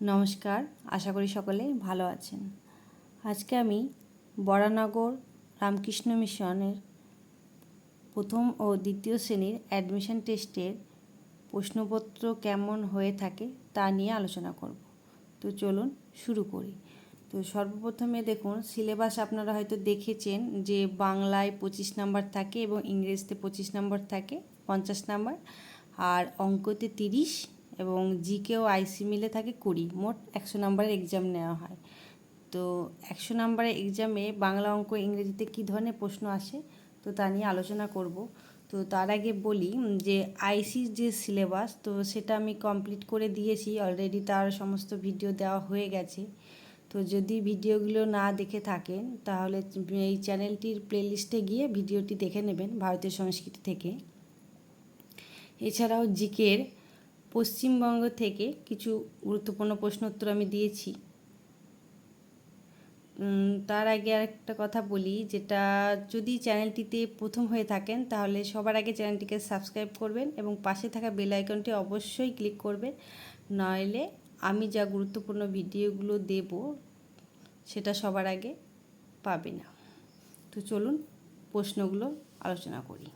নমস্কার, আশা করি সকলে ভালো আছেন। আজকে আমি বরানগর রামকৃষ্ণ মিশনের প্রথম ও দ্বিতীয় শ্রেণির অ্যাডমিশন টেস্টের প্রশ্নপত্র কেমন হয়ে থাকে তা নিয়ে আলোচনা করব। তো চলুন শুরু করি। তো সর্বপ্রথমে দেখুন, সিলেবাস আপনারা হয়তো দেখেছেন যে বাংলায় পঁচিশ নাম্বার থাকে এবং ইংরেজিতে পঁচিশ নাম্বার থাকে, পঞ্চাশ নাম্বার, আর অঙ্কতে তিরিশ এবং জিকে ও আইসি মিলে থাকে কুড়ি। মোট একশো নাম্বারের এক্সাম নেওয়া হয়। তো একশো নাম্বারের এক্সামে বাংলা অঙ্ক ইংরেজিতে কী ধরনের প্রশ্ন আসে, তো তা নিয়ে আলোচনা করব। তো তার আগে বলি যে আইসির যে সিলেবাস তো সেটা আমি কমপ্লিট করে দিয়েছি। অলরেডি তার সমস্ত ভিডিও দেওয়া হয়ে গেছে। তো যদি ভিডিওগুলো না দেখে থাকেন, তাহলে এই চ্যানেলটির প্লেলিস্টে গিয়ে ভিডিওটি দেখে নেবেন, ভারতীয় সংস্কৃতি থেকে। এছাড়াও জিকের পশ্চিমবঙ্গ থেকে কিছু গুরুত্বপূর্ণ প্রশ্ন উত্তর আমি দিয়েছি। তার আগে আরেকটা কথা বলি, যেটা যদি চ্যানেলটিতে প্রথম হয়ে থাকেন, তাহলে সবার আগে চ্যানেলটিকে সাবস্ক্রাইব করবেন এবং পাশে থাকা বেল আইকনটি অবশ্যই ক্লিক করবেন। নইলে আমি যা গুরুত্বপূর্ণ ভিডিওগুলো দেব, সেটা সবার আগে পাবে না। তো চলুন প্রশ্নগুলো আলোচনা করি।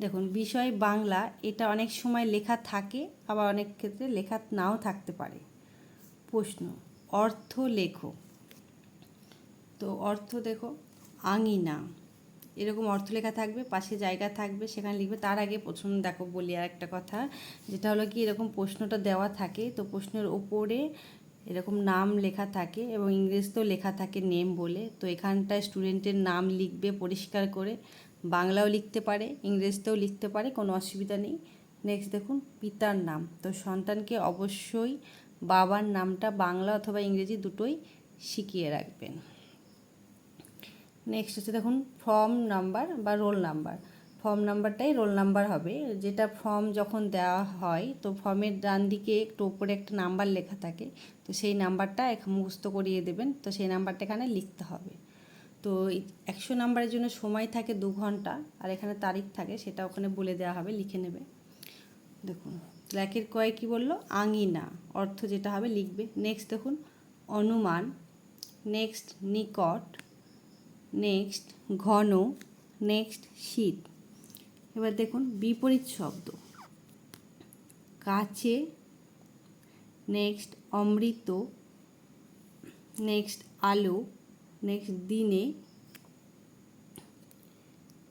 দেখুন, বিষয় বাংলা, এটা অনেক সময় লেখা থাকে, আবার অনেক ক্ষেত্রে লেখা নাও থাকতে পারে। প্রশ্ন, অর্থ লেখো। তো অর্থ দেখো, আঙিনা। এরকম অর্থ লেখা থাকবে, পাশে জায়গা থাকবে, সেখানে লিখবে। তার আগে প্রথম দেখো, বলি আর একটা কথা, যেটা হলো কি, এরকম প্রশ্নটা দেওয়া থাকে, তো প্রশ্নের ওপরে এরকম নাম লেখা থাকে, এবং ইংরেজিতেও লেখা থাকে নেম বলে। তো এখানটায় স্টুডেন্টের নাম লিখবে পরিষ্কার করে বাংলাও লিখতে পারে, ইংরেজিতেও লিখতে পারে, কোনো অসুবিধা নেই। নেক্সট দেখুন, পিতার নাম। তো সন্তানকে অবশ্যই বাবার নামটা বাংলা অথবা ইংরেজি দুটোই শিখিয়ে রাখবেন। নেক্সট হচ্ছে দেখুন ফর্ম নাম্বার বা রোল নাম্বার ফর্ম নাম্বারটাই রোল নাম্বার হবে। যেটা ফর্ম যখন দেওয়া হয়, তো ফর্মের ডান দিকে একটু ওপরে একটা নাম্বার লেখা থাকে। তো সেই নাম্বারটা মুখস্থ করিয়ে দেবেন। তো সেই নাম্বারটা এখানে লিখতে হবে। তো একশো নাম্বারের জন্য সময় থাকে দু ঘণ্টা, আর এখানে তারিখ থাকে সেটা ওখানে বলে দেওয়া হবে, লিখে নেবে। দেখুন, ল্যাকের কয় কী বলল? আঙিনা, অর্থ যেটা হবে লিখবে। নেক্সট দেখুন, অনুমান নেক্সট নিকট নেক্সট ঘন নেক্সট শীত। এবার দেখুন, বিপরীত শব্দ। কাছে নেক্সট অমৃত নেক্সট আলো নেক্সট দিনে,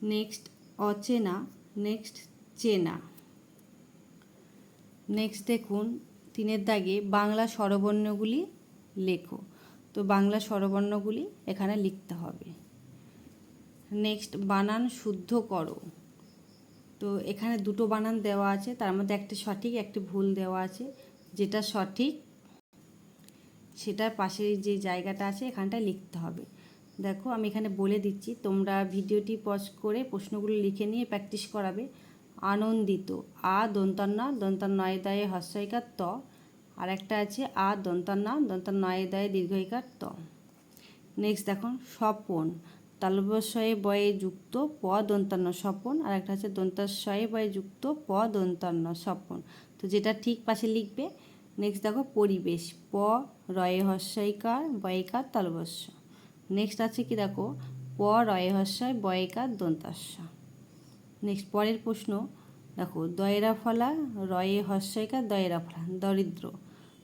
নেক্সট অচেনা, নেক্সট চেনা। নেক্সট দেখুন, তিনের দাগে বাংলা স্বরবর্ণগুলি লেখো। তো বাংলা স্বরবর্ণগুলি এখানে লিখতে হবে। নেক্সট বানান শুদ্ধ করো। তো এখানে দুটো বানান দেওয়া আছে, তার মধ্যে একটা সঠিক, একটি ভুল দেওয়া আছে। যেটা সঠিক সেটার পাশে যে জায়গাটা আছে এখানটায় লিখতে হবে। দেখো, আমি এখানে বলে দিচ্ছি, তোমরা ভিডিওটি পজ করে প্রশ্নগুলো লিখে নিয়ে প্র্যাকটিস করাবে। আনন্দিত, আ দন্তান্না দন্তান্নয় দায়ে হস্যইকার ত। আর একটা আছে, আ দন্তান্না দন্তান্নয় দায়ে দীর্ঘইকার ত। নেক্সট দেখুন স্বপন তালবস্বয়ে বয়ে যুক্ত, প দন্তান্ন স্বপন আর একটা আছে দন্তাশয়ে বয়ে যুক্ত, প দন্তান্ন স্বপন। তো যেটা ঠিক পাশে লিখবে নেক্সট দেখো, পরিবেশ, প, রয়ে হস্যইকার বয়িকার তালবস্য। নেক্সট আছে কি দেখো? প, রয়ে হস্যয় বয়িকার দন্তাস্য। নেক্সট পরের প্রশ্ন। দেখো, দয়েরা ফলা, রয়ে হস্যইকার দয়েরা ফলা, দরিদ্র।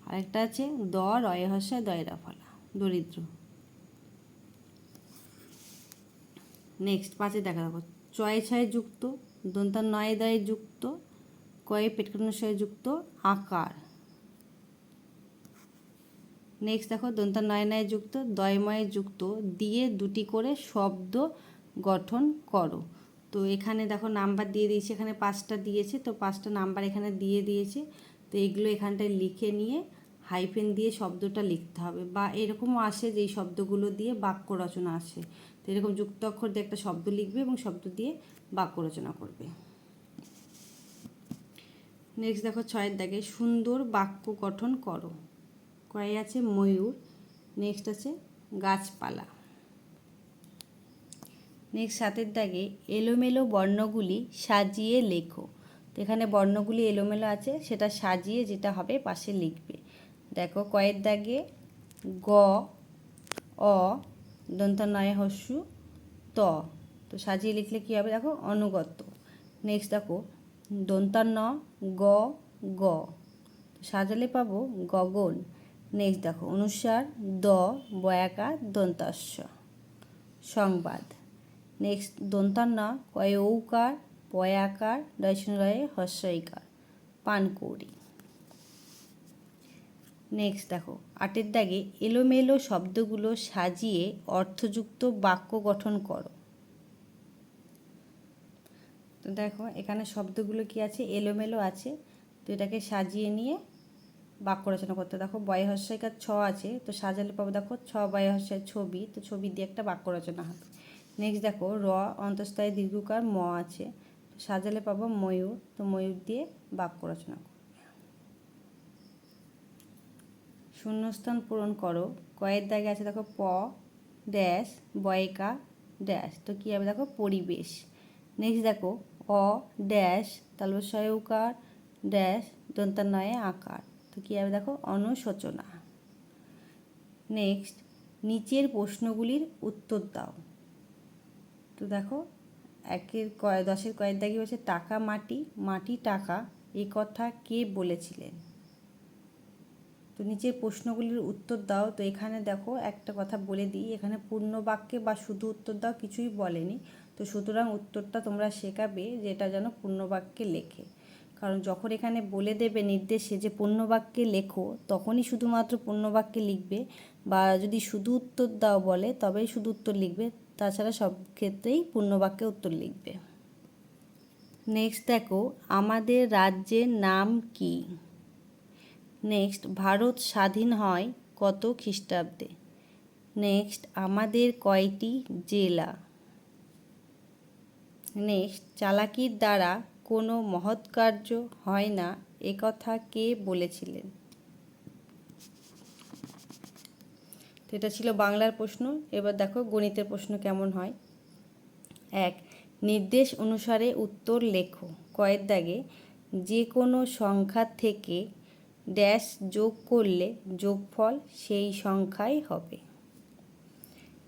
আরেকটা আছে, দ, রয়ে হস্যয় দয়েরা ফলা, দরিদ্র। নেক্সট পাঁচে দেখা দেখো। চয়ে ছয়ে যুক্ত দন্তার নয়ে দয়ে যুক্ত, কয়ে পেটকানোর সয়ে যুক্ত, আকার। নেক্সট দেখো দন্তা নয় নয় যুক্ত দয়ময়ে যুক্ত দিয়ে দুটি করে শব্দ গঠন করো। তো এখানে দেখো নাম্বার দিয়ে দিয়েছে, এখানে পাঁচটা দিয়েছে, তো পাঁচটা নাম্বার এখানে দিয়ে দিয়েছে। তো এগুলো এখানটায় লিখে নিয়ে হাইফেন দিয়ে শব্দটা লিখতে হবে বা এরকমও আসে যে এই শব্দগুলো দিয়ে বাক্য রচনা আসে। তো এরকম যুক্ত অক্ষর দিয়ে একটা শব্দ লিখবে এবং শব্দ দিয়ে বাক্য রচনা করবে। নেক্সট দেখো ছয়ের দাগে, সুন্দর বাক্য গঠন করো। কয়ে আছে ময়ূর। নেক্সট আছে গাছপালা। নেক্সট সাতের দাগে এলোমেলো বর্ণগুলি সাজিয়ে লেখো। তো এখানে বর্ণগুলি এলোমেলো আছে, সেটা সাজিয়ে যেটা হবে পাশে লিখবে। দেখো কয়ের দাগে গ, অ দন্তানয় হস্যু ত। তো সাজিয়ে লিখলে কী হবে? দেখো অনুগত। নেক্সট দেখো দন্তান্ন গ গ। সাজালে পাবো গগন। নেক্সট দেখো, অনুসার, দ বয়াকার দন্তাস্য। সংবাদ। নেক্সট দন্তান্ন কয়ে ঔকার পয়াকার দর্শনরয়ে হস্যইকার, পানকৌড়ি। নেক্সট দেখো, আটের দাগে এলোমেলো শব্দগুলো সাজিয়ে অর্থযুক্ত বাক্য গঠন করো। তো দেখো, এখানে শব্দগুলো কি আছে? এলোমেলো আছে। তো এটাকে সাজিয়ে নিয়ে বাক্য রচনা করতে। দেখো বয় হস্যিকার ছ আছে, তো সাজালে পাবো দেখো, ছ বয় হস্যায় ছবি, তো ছবি দিয়ে একটা বাক্য রচনা হবে। নেক্সট দেখো, র অন্তস্থায়ী দীর্ঘকার ম আছে, তো সাজালে পাবো ময়ূর, তো ময়ূর দিয়ে বাক্য রচনা করো। শূন্যস্থান পূরণ করো, কয়ের দাগে আছে দেখো প, ড্যাশ, বয়কা, ড্যাশ, তো কী হবে দেখো, পরিবেশ। নেক্সট দেখো, অ, ড্যাশ, তালবসয়কার, ড্যাশ দন্তান্নয়ে আকার। তো কী হবে? দেখো, অনুশোচনা। নেক্সট নিচের প্রশ্নগুলির উত্তর দাও। তো দেখো, একের কয়, দশের কয়ের দাগি হচ্ছে টাকা, মাটি মাটি, টাকা, এ কথা কে বলেছিলেন? তো নিচের প্রশ্নগুলির উত্তর দাও। তো এখানে দেখো, একটা কথা বলে দিই, এখানে পূর্ণ বাক্যে বা শুধু উত্তর দাও, কিছুই বলেনি। তো সুতরাং উত্তরটা তোমরা শেখাবে যে এটা যেন পূর্ণ বাক্যে লেখে। কারণ যখন এখানে বলে দেবে নির্দেশে যে পূর্ণবাক্যে লেখো, তখনই শুধুমাত্র পূর্ণবাক্যে লিখবে বা যদি শুধু উত্তর দাও বলে, তবেই শুধু উত্তর লিখবে। তাছাড়া সব ক্ষেত্রেই পূর্ণবাক্যে উত্তর লিখবে। নেক্সট দেখো, আমাদের রাজ্যের নাম কী? নেক্সট ভারত স্বাধীন হয় কত খ্রিস্টাব্দে? নেক্সট আমাদের কয়টি জেলা? নেক্সট চালাকির দ্বারা কোনো মহৎ কার্য হয় না একথা কে বলেছিলেন? এটা ছিল বাংলার প্রশ্ন। এবার দেখো গণিতের প্রশ্ন কেমন হয়। এক, নির্দেশ অনুসারে উত্তর লেখো। কয়ের দাগে, যে কোনো সংখ্যা থেকে ড্যাশ যোগ করলে যোগফল সেই সংখ্যাই হবে।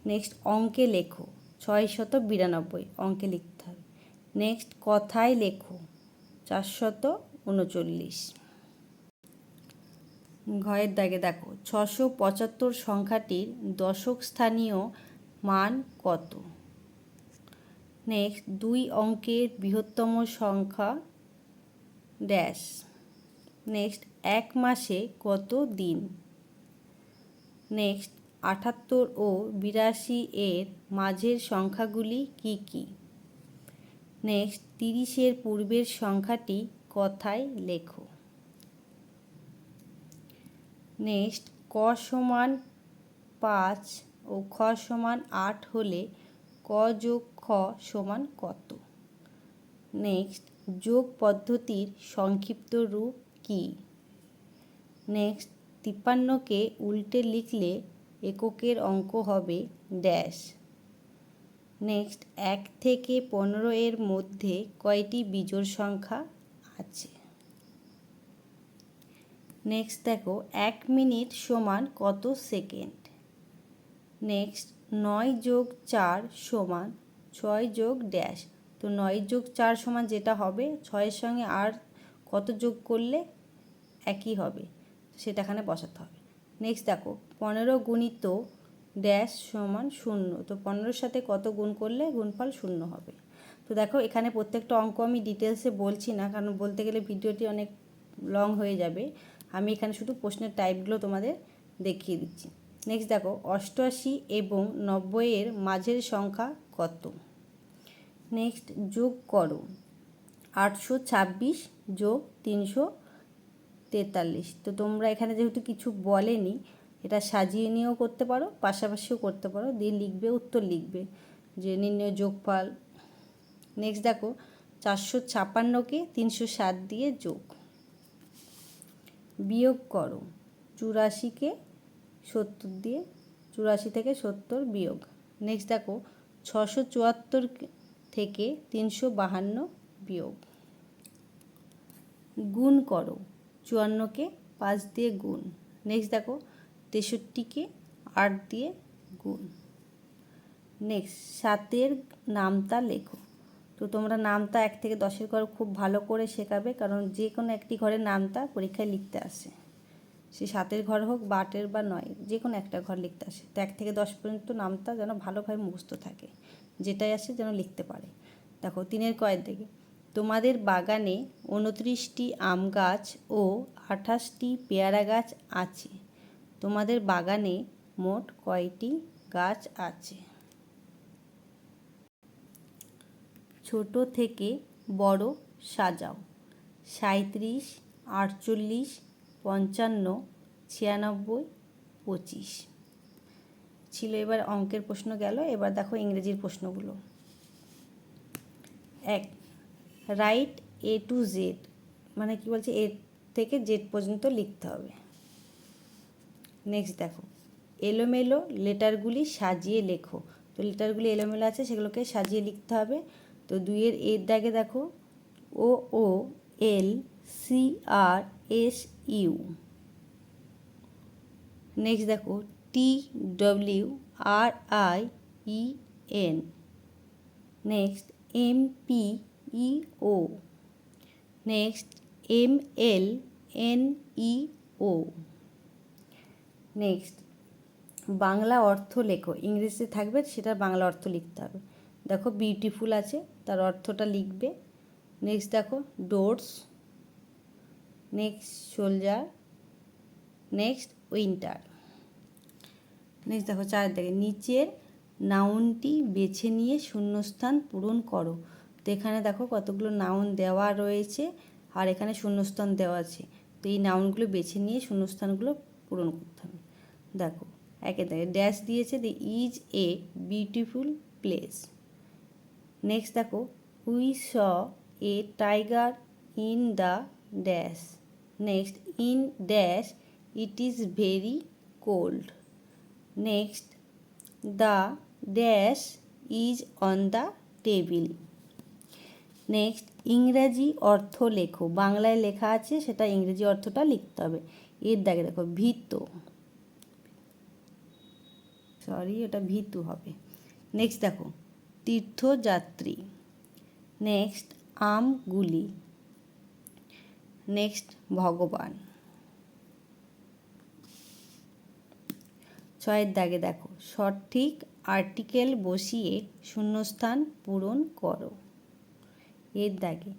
নেক্সট, অঙ্কে লেখো। ছয় শত বিরানব্বই, অঙ্কে লিখতে হবে। নেক্সট কথায় লেখো। চারশত উনচল্লিশ। ঘয়ের দাগে দেখো, ছশো পঁচাত্তর সংখ্যাটির দশক স্থানীয় মান কত? নেক্সট, দুই অঙ্কের বৃহত্তম সংখ্যা ড্যাশ। নেক্সট, এক মাসে কত দিন? নেক্সট, আটাত্তর ও বিরাশি এর মাঝের সংখ্যাগুলি কি কি? নেক্সট, তিরিশের পূর্বের সংখ্যাটি কথায় লেখো। নেক্সট, ক সমান পাঁচ ও খ সমান আট হলে ক যোগ খ সমান কত? নেক্সট, যোগ পদ্ধতির সংক্ষিপ্ত রূপ কি? নেক্সট, তিপ্পান্নকে উল্টে লিখলে এককের অঙ্ক হবে ড্যাশ। নেক্সট এক থেকে পনেরো এর মধ্যে কয়টি বিজোড় সংখ্যা আছে? নেক্সট দেখো, এক মিনিট সমান কত সেকেন্ড? নেক্সট, নয় যোগ চার সমান ছয় যোগ ড্যাশ। তো নয় যোগ চার সমান যেটা হবে, ছয়ের সঙ্গে আর কত যোগ করলে একই হবে? সেটা এখানে বসাতে হবে। নেক্সট দেখো, পনেরো গুণিত ড্যাশ সমান শূন্য। তো পনেরোর সাথে কত গুণ করলে গুণফল শূন্য হবে? তো দেখো, এখানে প্রত্যেকটা অঙ্ক আমি ডিটেলসে বলছি না, কারণ বলতে গেলে ভিডিওটি অনেক লং হয়ে যাবে। আমি এখানে শুধু প্রশ্নের টাইপগুলো তোমাদের দেখিয়ে দিচ্ছি। নেক্সট দেখো, অষ্টআশি এবং নব্বইয়ের মাঝের সংখ্যা কত? নেক্সট যোগ করো। আটশো ছাব্বিশ যোগ তিনশো তেতাল্লিশ। তো তোমরা এখানে যেহেতু কিছু বলেনি এটা সাজিয়ে নিয়েও করতে পারো, পাশাপাশিও করতে পারো, দিয়ে লিখবে, উত্তর লিখবে যে নির্ণয় যোগফল। নেক্সট দেখো, চারশো ছাপান্নকে তিনশো সাত দিয়ে যোগ। বিয়োগ করো, চুরাশিকে সত্তর দিয়ে, চুরাশি থেকে সত্তর বিয়োগ। নেক্সট দেখো, ছশো চুয়াত্তর থেকে তিনশো বাহান্ন বিয়োগ। গুণ করো, চুয়ান্নকে পাঁচ দিয়ে গুণ। নেক্সট দেখো তেষট্টিকে আট দিয়ে গুণ। নেক্সট সাতের নামতা লেখো। তো তোমরা নামতা এক থেকে দশের ঘর খুব ভালো করে শেখাবে, কারণ যে কোনো একটি ঘরের নামতা পরীক্ষায় লিখতে আসে। সে সাতের ঘর হোক বা আটের বা নয় যে কোনো একটা ঘর লিখতে আসে। তো এক থেকে দশ পর্যন্ত নামতা যেন ভালোভাবে মুখস্থ থাকে, যেটাই আসে যেন লিখতে পারে। দেখো, তিনের কয়ের দিকে। তোমাদের বাগানে উনত্রিশটি আম গাছ ও আঠাশটি পেয়ারা গাছ আছে। তোমাদের বাগানে মোট কয়টি গাছ আছে? ছোট থেকে বড় সাজাও। সাঁত্রিশ আটচল্লিশ, পঞ্চান্ন, ছিয়ানব্বই, পঁচিশ। ছিল এবার অঙ্কের প্রশ্ন গেল, এবার দেখো ইংরেজির প্রশ্নগুলো। এক রাইট এ টু জেড মানে কি বলছে? এ থেকে জেড পর্যন্ত লিখতে হবে। নেক্সট দেখো। এলোমেলো লেটারগুলি সাজিয়ে লেখো। তো লেটারগুলি এলোমেলো আছে, সেগুলোকে সাজিয়ে লিখতে হবে। তো দুইয়ের এর দাগে দেখো। O O, L, C, R, S, U. Next দেখো। T, W, R, I, E, N. Next M, P, E, O. Next M, L, N, E, O. Next Bangla অর্থ লেখো। ইংরেজিতে থাকবে সেটার বাংলা অর্থ লিখতে হবে। দেখো বিউটিফুল আছে, তার অর্থটা লিখবে। নেক্সট দেখো doors next soldier next winter next দেখো চার দেখে নিচের নাউনটি বেছে নিয়ে শূন্যস্থান পূরণ করো। তো এখানে দেখো, কতগুলো নাউন দেওয়া রয়েছে, আর এখানে শূন্যস্থান দেওয়া আছে। তো এই নাউনগুলো বেছে নিয়ে শূন্যস্থানগুলো পূরণ করতে হবে। দেখো, একে দেখে ড্যাশ দিয়েছে the is a beautiful place next দেখো we saw a tiger in the dash next in dash it is very cold next the dash is on the table next ইংরাজি অর্থ লেখো। বাংলায় লেখা আছে, সেটা ইংরেজি অর্থটা লিখতে হবে। এর দাগে দেখো ভীত সরি, এটা ভীতু হবে। নেক্সট দেখো, তীর্থযাত্রী। নেক্সট আমগুলি। নেক্সট ভগবান। ছয়ের দাগে দেখো, সঠিক আর্টিকেল বসিয়ে শূন্যস্থান পূরণ করো। এর দাগে,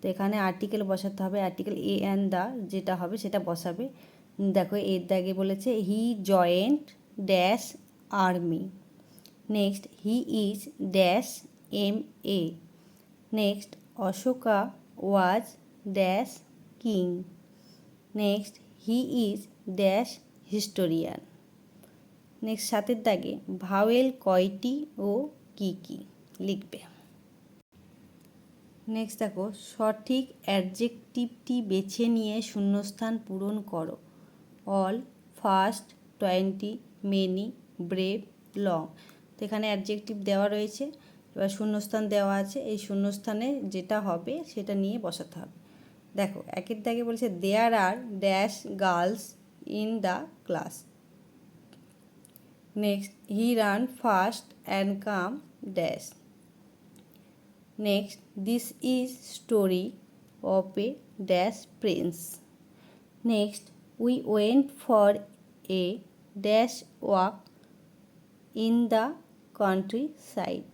তো এখানে আর্টিকেল বসাতে হবে আর্টিকেল এ অ্যান্ড দা যেটা হবে সেটা বসাবে। দেখো, এর দাগে বলেছে he joined dash army next he is dash M A next Ashoka was dash king next he is dash historian next সাতের দাগে, ভাওয়েল কয়টি ও কি কি লিখবে? নেক্সট দেখো, সঠিক অ্যাডজেক্টিভটি বেছে নিয়ে শূন্যস্থান পূরণ করো। All fast twenty many brave long. তো এখানে অ্যাডজেক্টিভ দেওয়া রয়েছে, এবার শূন্যস্থান দেওয়া আছে, এই শূন্যস্থানে যেটা হবে সেটা নিয়ে বসাতে হবে। দেখো, একের দাগে বলেছে there are dash girls in the class next he ran fast and come dash next this is story of a dash prince next we went for a dash walk in the countryside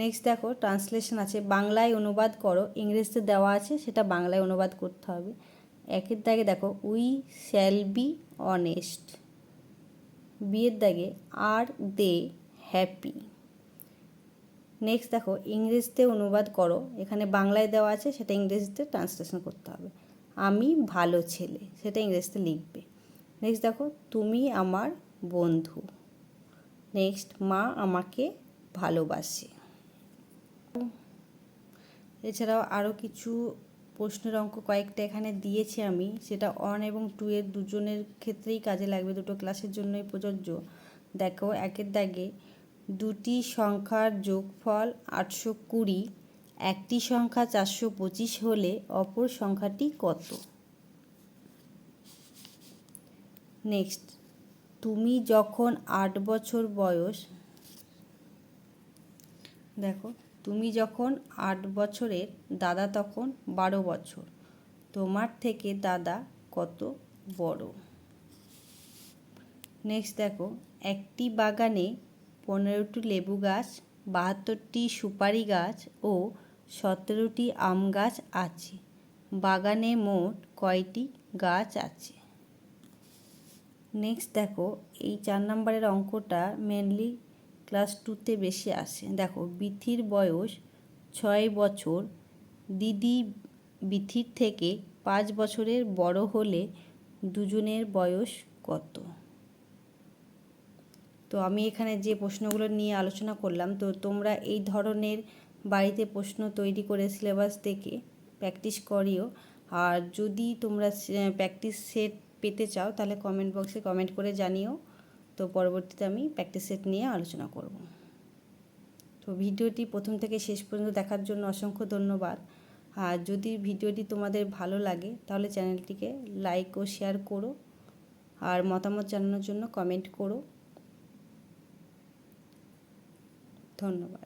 next দেখো translation আছে, বাংলায় অনুবাদ করো, ইংরেজিতে দেওয়া আছে, সেটা বাংলায় অনুবাদ করতে হবে। একের দাগে দেখো উই শ্যাল বি অনেস্ট বিয়ের দাগে আর দে হ্যাপি নেক্সট দেখো, ইংরেজিতে অনুবাদ করো, এখানে বাংলায় দেওয়া আছে, সেটা ইংরেজিতে ট্রান্সলেশন করতে হবে। আমি ভালো ছেলে, সেটা ইংরেজিতে লিখবে। নেক্সট দেখো, তুমি আমার বন্ধু। নেক্সট মা আমাকে ভালোবাসে। এছাড়াও আরও কিছু প্রশ্নের অঙ্ক কয়েকটা এখানে দিয়েছি আমি। সেটা ওয়ান এবং টু এর দুজনের ক্ষেত্রেই কাজে লাগবে। দুটো ক্লাসের জন্যই প্রযোজ্য। দেখো, একের দাগে দুটি সংখ্যার যোগফল আটশো কুড়ি, একটি সংখ্যা চারশো পঁচিশ হলে অপর সংখ্যাটি কত? নেক্সট তুমি যখন আট বছর বয়স, দেখো, তুমি যখন আট বছরের দাদা তখন বারো বছর, তোমার থেকে দাদা কত বড়? নেক্সট দেখো, একটি বাগানে পনেরোটি লেবু গাছ, বাহাত্তরটি সুপারি গাছ ও সতেরোটি আম গাছ আছে। বাগানে মোট কয়টি গাছ আছে? নেক্সট দেখো, এই চার নম্বরের অঙ্কটা মেনলি ক্লাস টুতে বেশি আসে। দেখো, বিথির বয়স ছয় বছর, দিদি বিথির থেকে পাঁচ বছরের বড় হলে দুজনের বয়স কত? তো আমি এখানে যে প্রশ্নগুলো নিয়ে আলোচনা করলাম, তো তোমরা এই ধরনের বাড়িতে প্রশ্ন তৈরি করে সিলেবাস থেকে প্র্যাকটিস করিও। আর যদি তোমরা প্র্যাকটিস সেট পেতে চাও, তাহলে কমেন্ট বক্সে কমেন্ট করে জানিও। তো পরবর্তীতে আমি প্র্যাকটিস সেট নিয়ে আলোচনা করব। তো ভিডিওটি প্রথম থেকে শেষ পর্যন্ত দেখার জন্য অসংখ্য ধন্যবাদ। আর যদি ভিডিওটি তোমাদের ভালো লাগে, তাহলে চ্যানেলটিকে লাইক ও শেয়ার করো। আর মতামত জানানোর জন্য কমেন্ট করো। ধন্যবাদ।